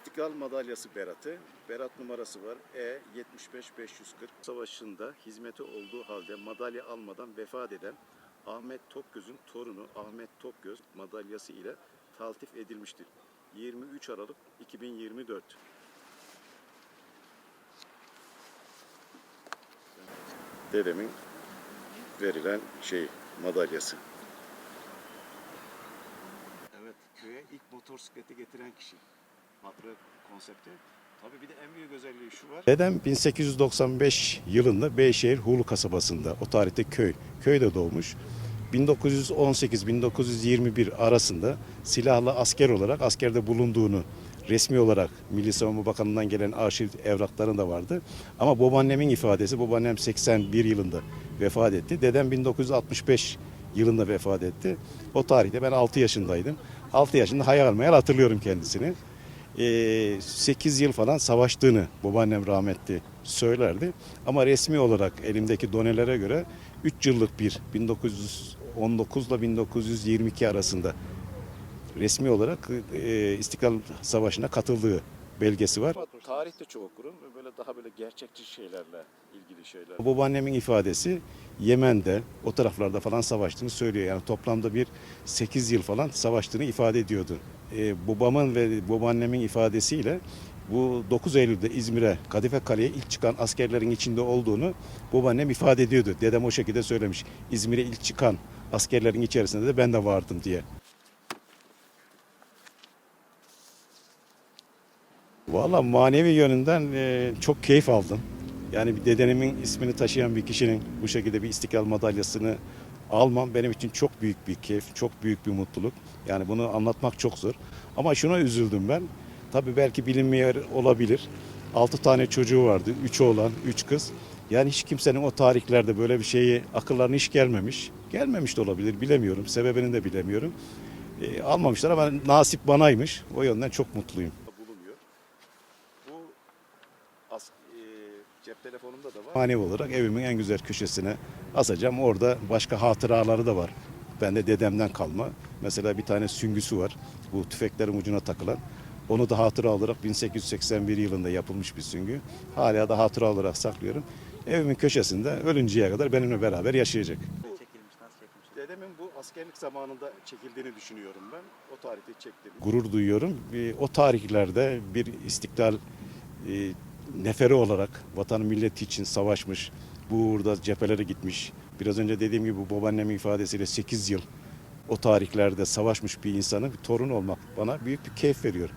İstiklal Madalyası Berat'ı. Berat numarası var. E 75540. Savaşında hizmeti olduğu halde madalya almadan vefat eden Ahmet Tokgöz'ün torunu Ahmet Tokgöz madalyası ile taltif edilmiştir. 23 Aralık 2024. Dedemin verilen şey madalyası. Evet, köye ilk motosikleti getiren kişi. Matra konsepti. Tabii bir de en büyük özelliği şu var. Dedem 1895 yılında Beyşehir Hulu kasabasında, o tarihte köy, köyde doğmuş. 1918-1921 arasında silahlı asker olarak askerde bulunduğunu resmi olarak Milli Savunma Bakanlığı'ndan gelen arşiv evraklarında vardı. Ama babaannemin ifadesi, babaannem 81 yılında vefat etti. Dedem 1965 yılında vefat etti. O tarihte ben 6 yaşındaydım. 6 yaşında hayal meyal hatırlıyorum kendisini. 8 yıl falan savaştığını babaannem rahmetli söylerdi. Ama resmi olarak elimdeki donelere göre 3 yıllık bir 1919 ile 1922 arasında resmi olarak e, İstiklal Savaşı'na katıldığı belgesi var. Tarihte çok okurum böyle daha böyle gerçekçi şeylerle ilgili şeyler. Babaannemin ifadesi Yemen'de o taraflarda falan savaştığını söylüyor. Yani toplamda bir 8 yıl falan savaştığını ifade ediyordu. E, babamın ve babaannemin ifadesiyle bu 9 Eylül'de İzmir'e Kadife Kale'ye ilk çıkan askerlerin içinde olduğunu babaannem ifade ediyordu. Dedem o şekilde söylemiş. İzmir'e ilk çıkan askerlerin içerisinde de ben de vardım diye. Valla manevi yönünden e, çok keyif aldım. Yani bir dedenemin ismini taşıyan bir kişinin bu şekilde bir istiklal madalyasını almam benim için çok büyük bir keyif, çok büyük bir mutluluk. Yani bunu anlatmak çok zor. Ama şuna üzüldüm ben. Tabii belki bilinmeyen olabilir. 6 tane çocuğu vardı. 3 oğlan, 3 kız. Yani hiç kimsenin o tarihlerde böyle bir şeyi akıllarına hiç gelmemiş. Gelmemiş de olabilir bilemiyorum. Sebebini de bilemiyorum. E, almamışlar ama nasip banaymış. O yönden çok mutluyum. Bulunuyor. Bu as, e, cep telefonumda da var. Manevi olarak evimin en güzel köşesine asacağım. Orada başka hatıraları da var. Ben de dedemden kalma. Mesela bir tane süngüsü var. Bu tüfeklerin ucuna takılan. Onu da hatıra olarak 1881 yılında yapılmış bir süngü. Hala da hatıra olarak saklıyorum. Evimin köşesinde ölünceye kadar benimle beraber yaşayacak. çekilmiş, nasıl çekilmiş? Dedemin bu askerlik zamanında çekildiğini düşünüyorum ben. O tarihte çektiğini. Gurur duyuyorum. Bir- O tarihlerde bir istiklal e, neferi olarak vatanı milleti için savaşmış. Bu uğurda cephelere gitmiş. Biraz önce dediğim gibi babaannemin ifadesiyle 8 yıl o tarihlerde savaşmış bir insanın bir torun olmak bana büyük bir keyif veriyor.